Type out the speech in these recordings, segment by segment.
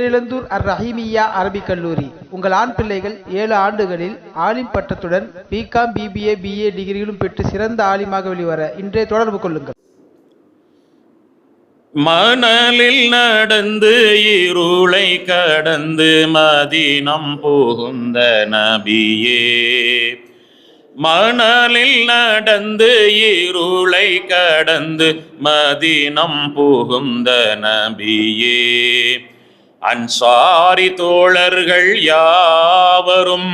பேரிழந்தூர் அர் ரஹீமியா அரபிக் கல்லூரி. உங்கள் ஆண் பிள்ளைகள் ஏழு ஆண்டுகளில் ஆலிம் பட்டத்துடன் பிகாம் பிபிஏ பிஏ டிகிரிகளும் பெற்று சிறந்த ஆலிமாக வெளிவர இன்றே தொடர்பு கொள்ளுங்கள். மணலில் நடந்து இருளை கடந்து மதினம் புகுந்த நபியே. மணலில் நடந்து இருளை கடந்து மதினம் புகுந்த நபியே. அன்சாரி தோழர்கள் யாவரும்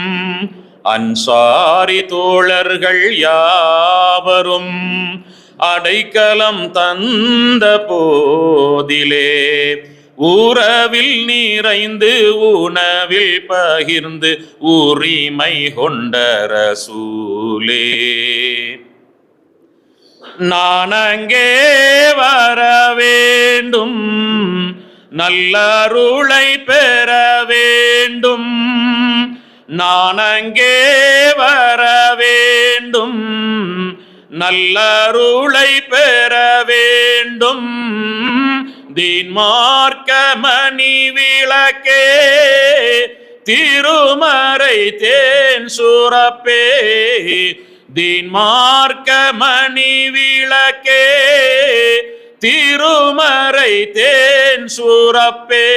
அன்சாரி தோழர்கள் யாவரும் அடைக்கலம் தந்த போதிலே உறவில் நிறைந்து உணவில் பகிர்ந்து உரிமை கொண்ட ரசூலே. நான் அங்கே வர வேண்டும். நல்லருளை பெற வேண்டும். நான் அங்கே வர வேண்டும். நல்லருளை பெற வேண்டும். தீன்மார்க்க மணி விளக்கே திருமறை தேன் சுரப்பே. தீன்மார்க்க மணி விளக்கே திருமறை தேன் சூரப்பே.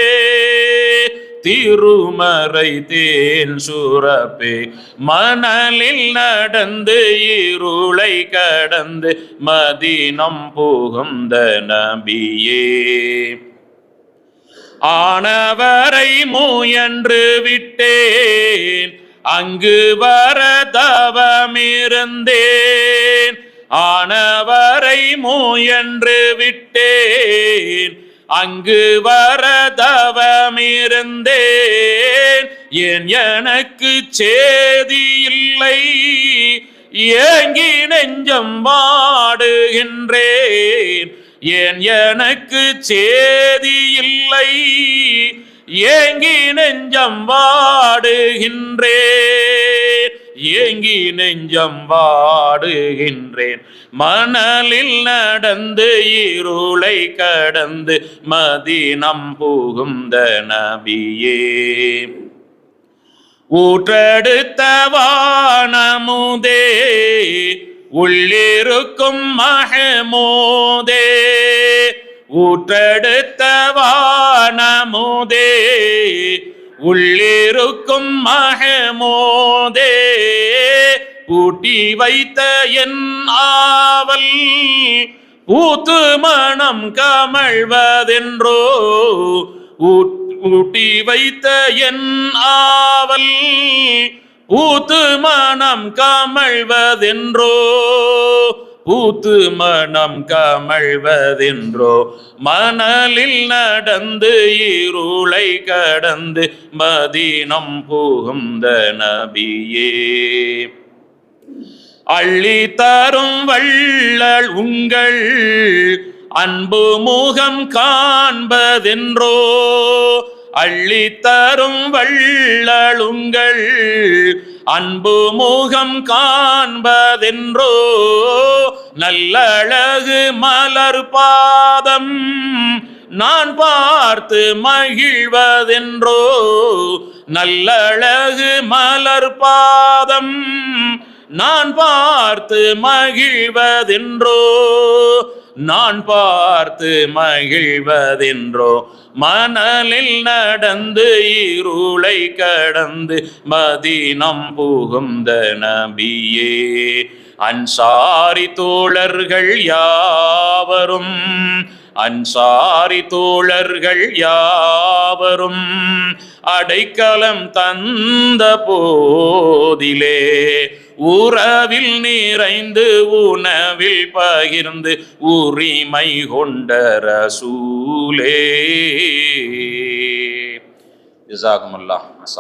திருமறை தேன் சூரப்பே. மணலில் நடந்து இருளை கடந்து மதினம் புகுந்த நபியே. ஆனவரை மூயன்று விட்டேன் அங்கு வர தவமிருந்தேன். ஆனவர் முயன்று விட்டேன். அங்கு வரதவமிருந்தேன். ஏன் எனக்கு சேதி இல்லை? ஏங்கி நெஞ்சம் வாடுகின்றேன். ஏன் எனக்கு சேதி இல்லை? ஏங்கி நெஞ்சம் வாடுகின்றேன். ஏங்கி நெஞ்சம் வாடுகின்றேன். மணலில் நடந்து இருளை கடந்து மதினம் புகுந்த நபியே. ஊற்றெடுத்த வானமுதே உள்ளிருக்கும் மகமோதே. ஊற்றெடுத்த வானமுதே உள்ளிருக்கும் மகமோதே. பூட்டி வைத்த என் ஆவல் ஊத்து மனம் கமழ்வதென்றோ ஊட்டி வைத்த என் ஆவல் ஊத்து மனம் கமழ்வதென்றோ பூத்து மனம் கமழ்வதென்றோ மணலில் நடந்து இருளை கடந்து மதீனம் புகுந்த நபியே. அள்ளி தரும் வள்ளல் உங்கள் அன்பு முகம் காண்பதென்றோ? அள்ளி தரும் வள்ளல் உங்கள் அன்பு முகம் காண்பதென்றோ? நல்லழகு மலர் பாதம் நான் பார்த்து மகிழ்வதென்றோ? நல்லழகு மலர் பாதம் நான் பார்த்து மகிழ்வதென்றோ? நான் பார்த்து மகிழ்வதென்றோ? மணலில் நடந்து இருளை கடந்து மதினம் புகுந்த நபியே அன்சாரி தோழர்கள் யாவரும் அன்சாரி தோழர்கள் யாவரும் அடைக்கலம் தந்த போதிலே உறவில் நிறைந்து உணவில் பகிர்ந்து உரிமை கொண்ட ரசூலே. ஜிசாகுமுல்லாஹ்